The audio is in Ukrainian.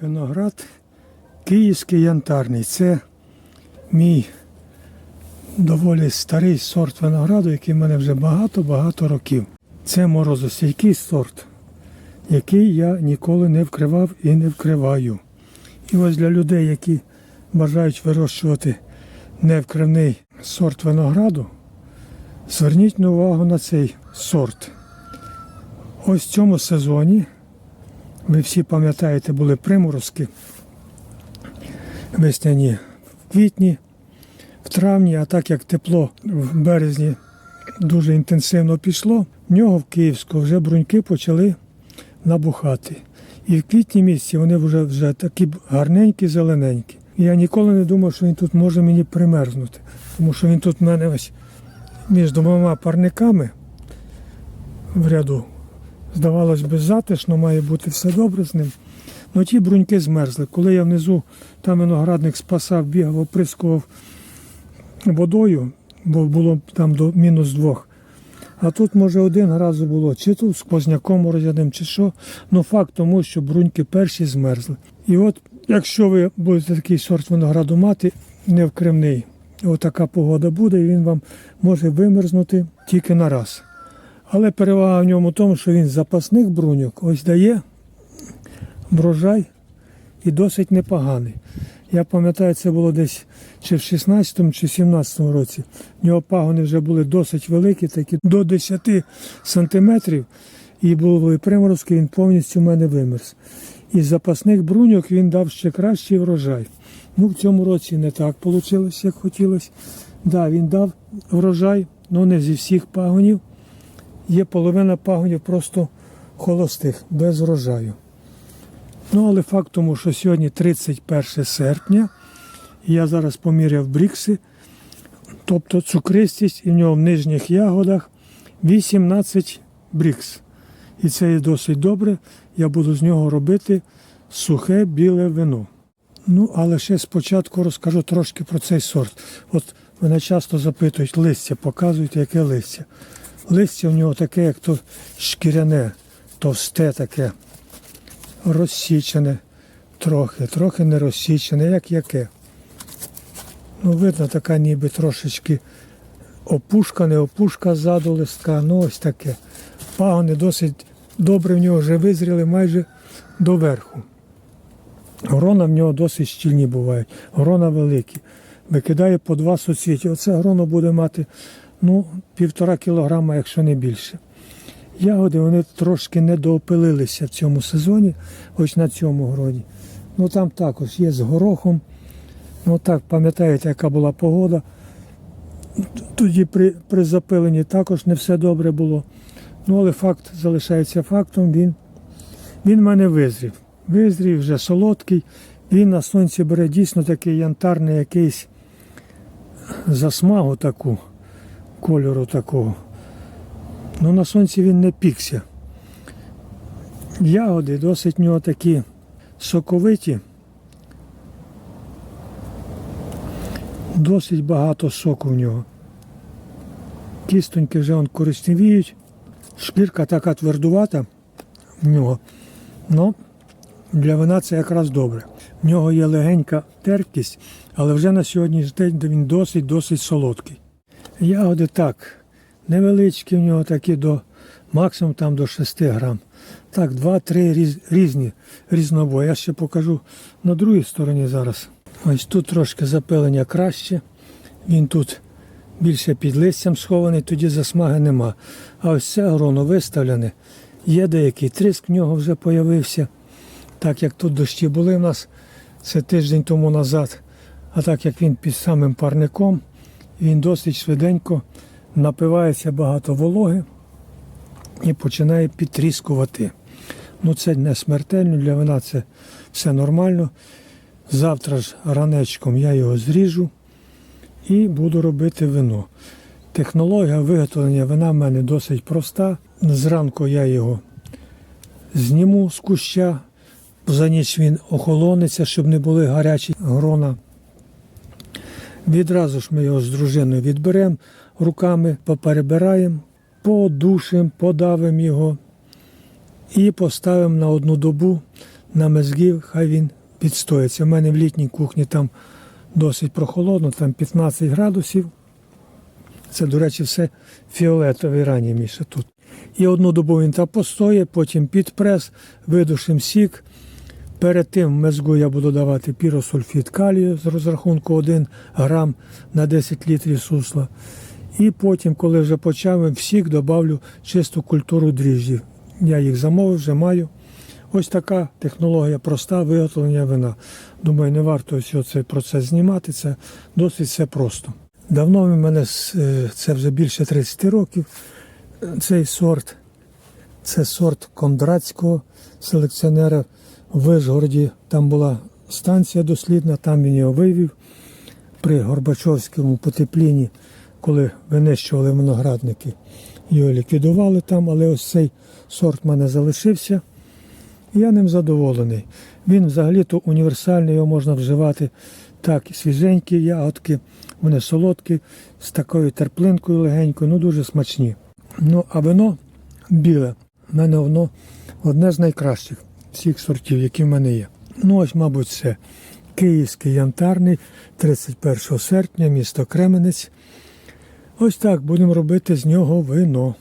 Виноград київський янтарний. Це мій доволі старий сорт винограду, який в мене вже багато-багато років. Це морозостійкий сорт, який я ніколи не вкривав і не вкриваю. І ось для людей, які бажають вирощувати невкривний сорт винограду, зверніть увагу на цей сорт. Ось в цьому сезоні, ви всі пам'ятаєте, були приморозки весняні в квітні, в травні, а так як тепло в березні дуже інтенсивно пішло, в нього в Київську вже бруньки почали набухати. І в квітні місяці вони вже, вже такі гарненькі, зелененькі. Я ніколи не думав, що він тут може мені примерзнути, тому що він тут в мене ось між двома парниками в ряду. Здавалось би, затишно, має бути все добре з ним. Ну ті бруньки змерзли. Коли я внизу там виноградник спасав, бігав, оприскував водою, бо було там до мінус двох. А тут, може, один раз було, чи тут з позняком морозяним, чи що. Ну факт тому, що бруньки перші змерзли. І от, якщо ви будете такий сорт винограду мати, не вкривний, отака погода буде, і він вам може вимерзнути тільки на раз. Але перевага в ньому в тому, що він з запасних бруньок ось дає врожай і досить непоганий. Я пам'ятаю, це було десь чи в 16-му, чи 17-му році. В нього пагони вже були досить великі, такі до 10 сантиметрів. І були приморозки, він повністю в мене вимерз. Із запасних бруньок він дав ще кращий врожай. Ну, в цьому році не так вийшло, як хотілося. Да, він дав врожай, але не зі всіх пагонів. Є половина пагонів просто холостих, без врожаю. Ну, але факт тому, що сьогодні 31 серпня, я зараз поміряв брікси, тобто цукристість і в нього в нижніх ягодах 18 брікс. І це є досить добре. Я буду з нього робити сухе біле вино. Ну, але ще спочатку розкажу трошки про цей сорт. От мене часто запитують листя, показують, яке листя. Листя в нього таке, як то шкіряне, товсте таке розсічене трохи, трохи не розсічене, як яке. Ну, видно, така ніби трошечки опушка, не опушка ззаду листка, ну ось таке. Пагони досить добре в нього вже визріли майже до верху. Грона в нього досить щільні бувають, грона великі. Викидає по два суцвіті. Оце гроно буде мати ну, півтора кілограма, якщо не більше. Ягоди вони трошки недоопилилися в цьому сезоні, ось на цьому гроні. Ну там також є з горохом. Ну так, пам'ятаєте, яка була погода. Тоді при, при запиленні також не все добре було. Ну, але факт залишається фактом, він, він в мене визрів. Визрів, вже солодкий. Він на сонці бере дійсно такий янтарний якийсь засмагу таку, кольору такого. Ну на сонці він не пікся. Ягоди досить в нього такі соковиті. Досить багато соку в нього. Кістоньки вже он корисневіють. Шкірка така твердувата в нього. Ну, для вина це якраз добре. В нього є легенька терпкість, але вже на сьогоднішній день він досить-досить солодкий. Ягоди так, невеличкі в нього такі до максимум там до 6 грам. Так, 2-3 різні різнобої. Я ще покажу на другій стороні зараз. Ось тут трошки запилення краще. Він тут більше під листям схований, тоді засмаги нема. А ось це гроно виставлене. Є деякий триск в нього вже появився. Так як тут дощі були в нас, це тиждень тому назад. А так як він під самим парником, він досить швиденько напивається багато вологи і починає підтріскувати. Ну це не смертельно, для вина це все нормально. Завтра ж ранечком я його зріжу і буду робити вино. Технологія виготовлення вина в мене досить проста. Зранку я його зніму з куща, за ніч він охолониться, щоб не були гарячі грона. Відразу ж ми його з дружиною відберемо, руками поперебираємо, подушимо, подавимо його і поставимо на одну добу на мезги, хай він підстоїться. У мене в літній кухні там досить прохолодно, там 15 градусів. Це, до речі, все фіолетовий ранній Міша тут. І одну добу він там постоє, потім під прес, видушим сік. Перед тим в мезгу я буду давати піросульфід калію з розрахунку 1 грам на 10 літрів сусла. І потім, коли вже почав, в сік додавлю чисту культуру дріжджів. Я їх замовив, вже маю. Ось така технологія проста виготовлення вина. Думаю, не варто цей процес знімати, це досить все просто. Давно в мене е, це вже більше 30 років. Цей сорт це сорт кондратського селекціонера в Вишгороді. Там була станція дослідна, там він його вивів при Горбачовському потеплінні, коли винищували виноградники. Його ліквідували там, але ось цей сорт в мене залишився. Я ним задоволений. Він взагалі-то універсальний, його можна вживати так, свіженькі ягодки, вони солодкі, з такою терплинкою легенькою, ну дуже смачні. Ну, а вино біле. У мене воно одне з найкращих всіх сортів, які в мене є. Ну, ось, мабуть, це Київський янтарний, 31 серпня, місто Кременець. Ось так будемо робити з нього вино.